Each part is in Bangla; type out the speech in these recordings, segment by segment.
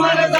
আমার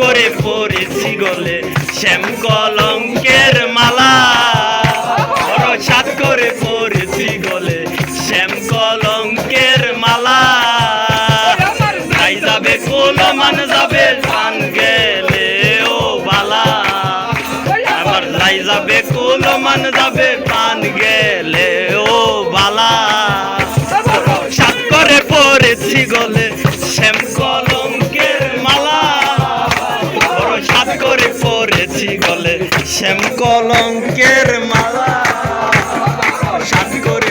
করে পড়েছি গলে শ্যাম কলঙ্কের মালা। সাত করে পড়েছি গলে শ্যাম কলঙ্কের মালা। তাই যাবে কোন মান যাবে ধান গেলে ও বালা। আমার লাই যাবে কোন মান যাবে পান গেলে ও বালা। সাত করে পড়েছি গলে করে পরেছি গলে। শ্যাম কলঙ্কের মালা। সাত করে